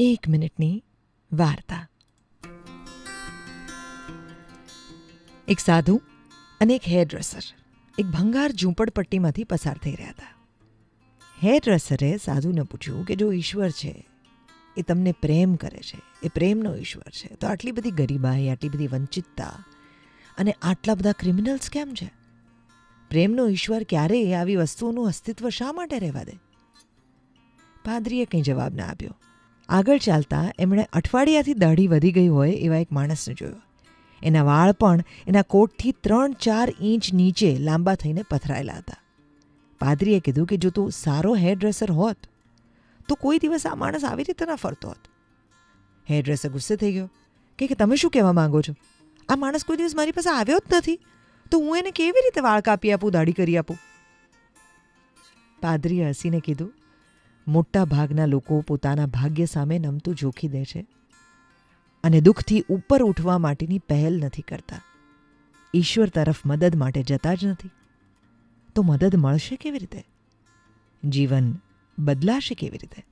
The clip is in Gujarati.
એક મિનિટની વાર્તા. એક સાધુ અને એક હેર ડ્રેસર એક ભંગાર ઝૂંપડપટ્ટીમાંથી પસાર થઈ રહ્યા હતા. હેર ડ્રેસરે સાધુને પૂછ્યું કે જો ઈશ્વર છે, એ તમને પ્રેમ કરે છે, એ પ્રેમનો ઈશ્વર છે, તો આટલી બધી ગરીબાઈ, આટલી બધી વંચિતતા અને આટલા બધા ક્રિમિનલ્સ કેમ છે? પ્રેમનો ઈશ્વર ક્યારેય આવી વસ્તુઓનું અસ્તિત્વ શા માટે રહેવા દે? પાદરીએ કંઈ જવાબ ના આપ્યો. આગળ ચાલતા એમણે અઠવાડિયાથી દાઢી વધી ગઈ હોય એવા એક માણસને જોયો. એના વાળ પણ એના કોટથી ત્રણ ચાર ઇંચ નીચે લાંબા થઈને પથરાયેલા હતા. પાદરીએ કીધું કે, જો તું સારો હેર ડ્રેસર હોત, તો કોઈ દિવસ આ માણસ આવી રીતે ના ફરતો હોત. હેર ડ્રેસર ગુસ્સે થઈ ગયો. કે કે તમે શું કહેવા માંગો છો? આ માણસ કોઈ દિવસ મારી પાસે આવ્યો જ નથી. તો હું એને કેવી રીતે વાળ કાપી આપું, દાઢી કરી આપું? પાદરીએ હસીને કીધું મોટા ભાગના લોકો પોતાના ભાગ્ય સામે નમતું જોખી દે છે અને દુઃખથી ઉપર ઉઠવા માટેની પહેલ નથી કરતા. ઈશ્વર તરફ મદદ માટે જતા જ નથી. તો મદદ મળશે કેવી રીતે? જીવન બદલાશે કેવી રીતે?